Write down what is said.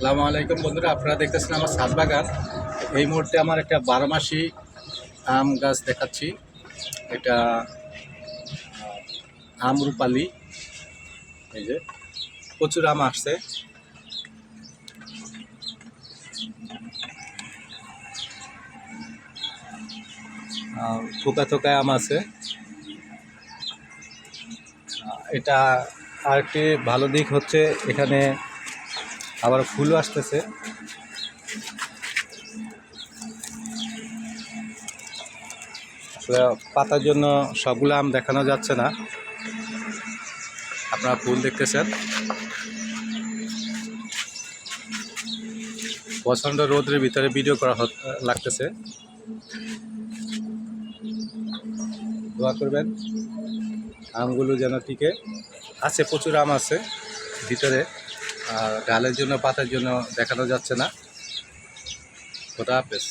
আসসালামু আলাইকুম বন্ধুরা, আপনারা দেখতেছেন আমার ছাদ বাগান। এই মুহূর্তে আমার একটা বারো মাসি আম গাছ দেখাচ্ছি। এটা আম রূপালি। এই যে, প্রচুর আম আসছে। থোকা থোকা আম আছে। এটা আরেকটি ভালো দিক হচ্ছে, এখানে আবার ফুলও আসতেছে। পাতার জন্য সবগুলো আম দেখানো যাচ্ছে না। আপনারা ফুল দেখতেছেন। প্রচণ্ড রোদের ভিতরে ভিডিও করা লাগতেছে। দোয়া করবেন, আমগুলো যেন টিকে। আছে, প্রচুর আম আছে ভিতরে। আর ডালের জন্য পাতার জন্য দেখানো যাচ্ছে না। খোদা হাফেজ।